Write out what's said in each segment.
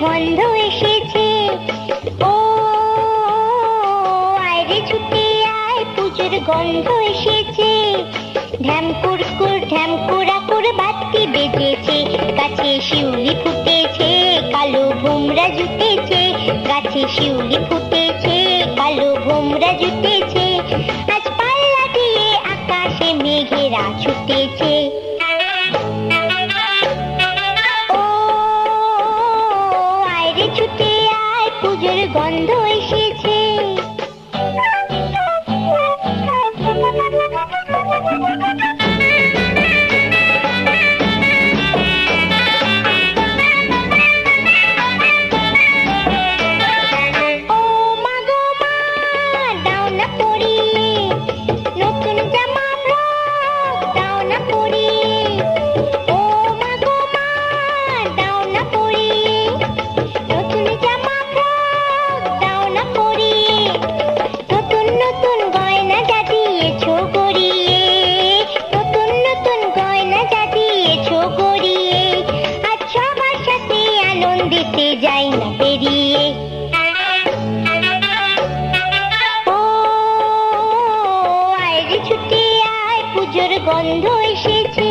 গন্ধ এসেছে। ও, আয়রে ছুটে আয়, পুজোর গন্ধ এসেছে। ঢ্যাম কুরকুর ঢ্যাম কুড়াকুর বাতি বেজেছে। গাছে শিউলি ফুটেছে, কালো ভোমরা জুটেছে। গাছে শিউলি ফুটেছে, কালো ভোমরা জুটেছে। আজ পাল্লা দিয়ে আকাশে মেঘেরা ছুটেছে। পুজোর আনন্দিতে যাই না পেরিয়ে। ও আয়রে ছুটি আয় পুজোর গন্ধ এসেছে।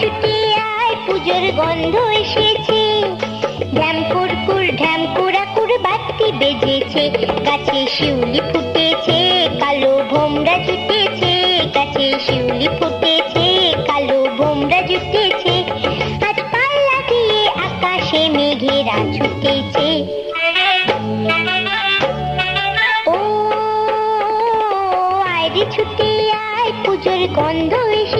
ছুটে আয় পুজোর গন্ধ এসেছে। বাতি বেজেছে। শিউলি ফুটেছে, কালো ভোমরা জুটেছে। শিউলি ফুটেছে, কালো ভোমরা জুটেছে। আকাশে মেঘেরা ছুটেছে। ও আয়রে ছুটে আয় পুজোর গন্ধ পুজোর